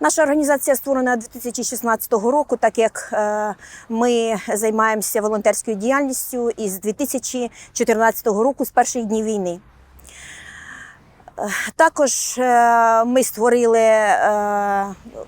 Наша організація створена 2016 року, так як е, ми займаємося волонтерською діяльністю із 2014 року, з перших днів війни. Е, Також е, ми створили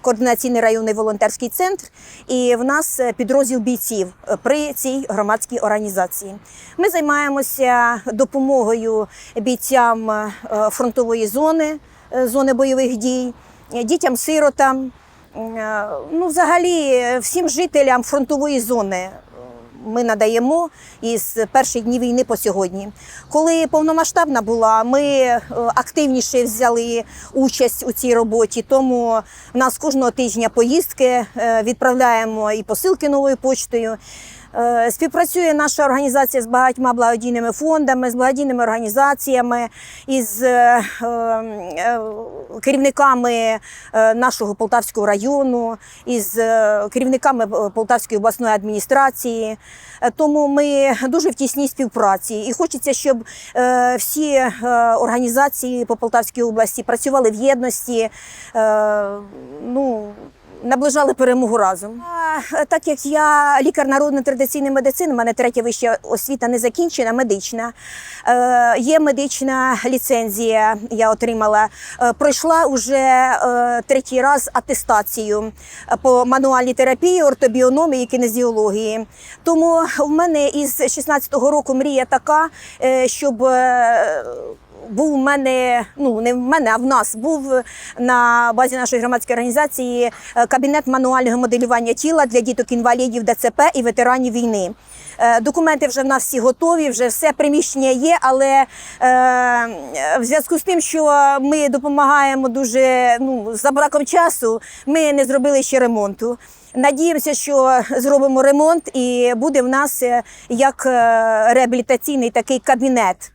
координаційний районний волонтерський центр, і в нас підрозділ бійців при цій громадській організації. Ми займаємося допомогою бійцям фронтової зони, зони бойових дій, дітям-сиротам, е, ну, взагалі е, всім жителям фронтової зони е, ми надаємо із перших днів війни по сьогодні. Коли повномасштабна була, ми е, активніше взяли участь у цій роботі. Тому в нас кожного тижня поїздки е, відправляємо і посилки новою почтою. Е, Співпрацює наша організація з багатьма благодійними фондами, з благодійними організаціями, із е, е, керівниками нашого Полтавського району, із керівниками Полтавської обласної адміністрації. Тому ми дуже в тісній співпраці. І хочеться, щоб всі організації по Полтавській області працювали в єдності. Ну, наближали перемогу разом. А, так як я лікар народної традиційної медицини, в мене третя вища освіта не закінчена, медична. Е, є медична ліцензія, я отримала. Е, пройшла вже е, третій раз атестацію по мануальній терапії, ортобіономії і кінезіології. Тому в мене із 16-го року мрія така, е, щоб. Був у мене, ну не в мене, а в нас був на базі нашої громадської організації е, кабінет мануального моделювання тіла для діток-інвалідів ДЦП і ветеранів війни. Е, Документи вже в нас всі готові, вже все приміщення є, але е, в зв'язку з тим, що ми допомагаємо дуже ну, за браком часу, ми не зробили ще ремонту. Надіємося, що зробимо ремонт і буде в нас як реабілітаційний такий кабінет.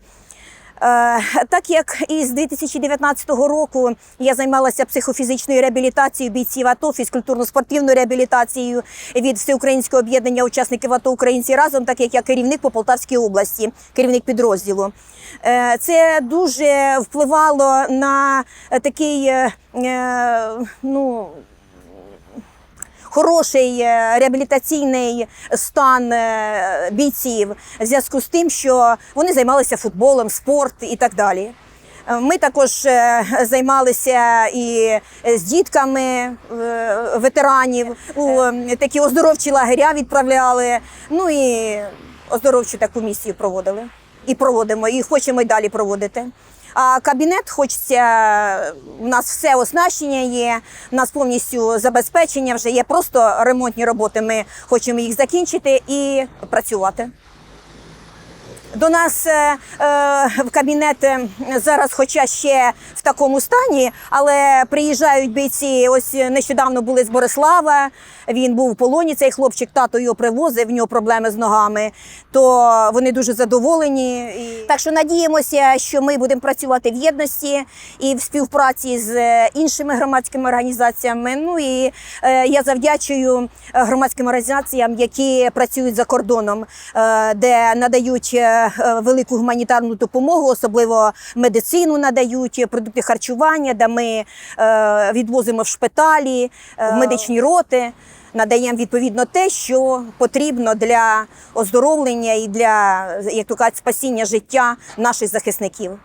Е, Так як із 2019 року я займалася психофізичною реабілітацією бійців АТО, фізкультурно-спортивною реабілітацією від Всеукраїнського об'єднання учасників АТО Українці разом, так як я керівник по Полтавській області, керівник підрозділу. Е, Це дуже впливало на такий е, ну, хороший е, реабілітаційний стан е, бійців в зв'язку з тим, що вони займалися футболом, спорт і так далі. Е, Ми також займалися і з дітками ветеранів, у такі оздоровчі лагеря відправляли. Ну і оздоровчу таку місію проводили. І проводимо, і хочемо й далі проводити. А кабінет хочеться, у нас все оснащення є, у нас повністю забезпечення вже є. Просто ремонтні роботи. Ми хочемо їх закінчити і працювати. До нас е, е, в кабінет е, зараз, хоча ще в такому стані, але приїжджають бійці. Ось нещодавно були з Борислава. Він був в полоні. Цей хлопчик тато його привозив, в нього проблеми з ногами. То вони дуже задоволені. І... Так що надіємося, що ми будемо працювати в єдності і в співпраці з е, іншими громадськими організаціями. Ну і е, я завдячую громадським організаціям, які працюють за кордоном, е, де надають велику гуманітарну допомогу, особливо медицину надають, продукти харчування, де ми е, відвозимо в шпиталі, е, в медичні роти. Надаємо відповідно те, що потрібно для оздоровлення і для як то кажуть, спасіння життя наших захисників.